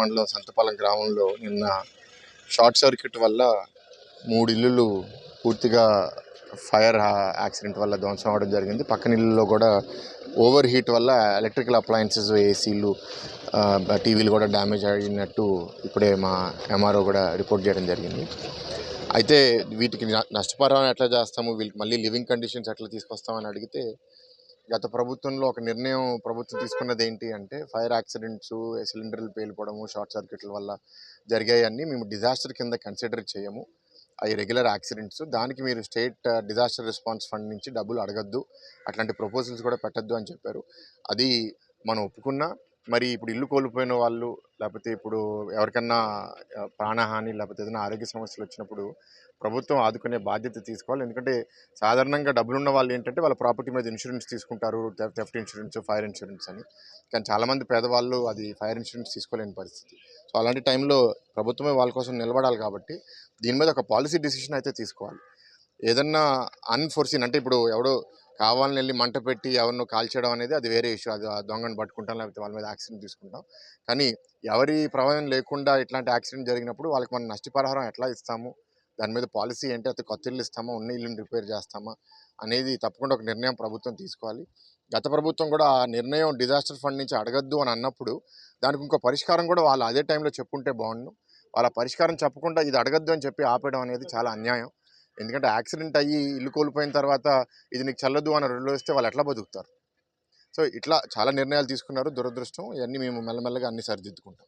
మండలం సంతపాలెం గ్రామంలో నిన్న షార్ట్ సర్క్యూట్ వల్ల మూడు ఇల్లులు పూర్తిగా ఫైర్ యాక్సిడెంట్ వల్ల ధ్వంసం అవడం జరిగింది. పక్కన ఇల్లులో కూడా ఓవర్ హీట్ వల్ల ఎలక్ట్రికల్ అప్లయన్సెస్ ఏసీలు టీవీలు కూడా డ్యామేజ్ అయినట్టు ఇప్పుడే మా ఎంఆర్ఓ కూడా రిపోర్ట్ చేయడం జరిగింది. అయితే వీటికి నష్టపరమైన ఎట్లా చేస్తాము? వీళ్ళకి మళ్ళీ లివింగ్ కండిషన్స్ ఎట్లా తీసుకొస్తామని అడిగితే గత ప్రభుత్వంలో ఒక నిర్ణయం ప్రభుత్వం తీసుకున్నది ఏంటి అంటే ఫైర్ యాక్సిడెంట్స్ సిలిండర్లు పేలిపోవడము షార్ట్ సర్క్యూట్ల వల్ల జరిగాయన్నీ మేము డిజాస్టర్ కింద కన్సిడర్ చేయము. అవి రెగ్యులర్ యాక్సిడెంట్స్. దానికి మీరు స్టేట్ డిజాస్టర్ రెస్పాన్స్ ఫండ్ నుంచి డబ్బులు అడగద్దు. అట్లాంటి ప్రపోజల్స్ కూడా పెట్టద్దు అని చెప్పారు. అది మనం ఒప్పుకున్నా మరి ఇప్పుడు ఇల్లు కోల్పోయిన వాళ్ళు లేకపోతే ఇప్పుడు ఎవరికన్నా ప్రాణహాని లేకపోతే ఏదైనా ఆరోగ్య సమస్యలు వచ్చినప్పుడు ప్రభుత్వం ఆదుకునే బాధ్యత తీసుకోవాలి. ఎందుకంటే సాధారణంగా డబ్బులున్న వాళ్ళు ఏంటంటే వాళ్ళ ప్రాపర్టీ మీద ఇన్సూరెన్స్ తీసుకుంటారు థెఫ్ట్ ఇన్సూరెన్స్ ఫైర్ ఇన్సూరెన్స్ అని. కానీ చాలామంది పేదవాళ్ళు అది ఫైర్ ఇన్సూరెన్స్ తీసుకోలేని పరిస్థితి. సో అలాంటి టైంలో ప్రభుత్వమే వాళ్ళ కోసం నిలబడాలి కాబట్టి దీని మీద ఒక పాలసీ డిసిషన్ అయితే తీసుకోవాలి. ఏదన్నా అన్ఫోర్సీన్ అంటే ఇప్పుడు ఎవడో కావాలని వెళ్ళి మంట పెట్టి ఎవరినో కాల్చడం అనేది అది వేరే ఇష్యూ. అది ఆ దొంగను పట్టుకుంటాం లేకపోతే వాళ్ళ మీద యాక్సిడెంట్ తీసుకుంటాం. కానీ ఎవరి ప్రభావం లేకుండా ఇట్లాంటి యాక్సిడెంట్ జరిగినప్పుడు వాళ్ళకి మనం నష్టపరిహారం ఎట్లా ఇస్తాము? దాని మీద పాలసీ ఏంటి? అయితే కొత్త ఇల్లు ఇస్తామా? ఉన్న ఇల్లుని రిపేర్ చేస్తామా? అనేది తప్పకుండా ఒక నిర్ణయం ప్రభుత్వం తీసుకోవాలి. గత ప్రభుత్వం కూడా ఆ నిర్ణయం డిజాస్టర్ ఫండ్ నుంచి అడగద్దు అని అన్నప్పుడు దానికి ఇంకో పరిష్కారం కూడా వాళ్ళు అదే టైంలో చెప్పుంటే బాగుండు. వాళ్ళ పరిష్కారం చెప్పకుండా ఇది అడగద్దు అని చెప్పి ఆపేయడం అనేది చాలా అన్యాయం. ఎందుకంటే యాక్సిడెంట్ అయ్యి ఇల్లు కోల్పోయిన తర్వాత ఇది నీకు చల్లదు అని రెండు వస్తే వాళ్ళు ఎట్లా బతుకుతారు? సో ఇట్లా చాలా నిర్ణయాలు తీసుకున్నారు. దురదృష్టం. ఇవన్నీ మేము మెల్లమెల్లగా అన్ని సరిదిద్దుకుంటాం.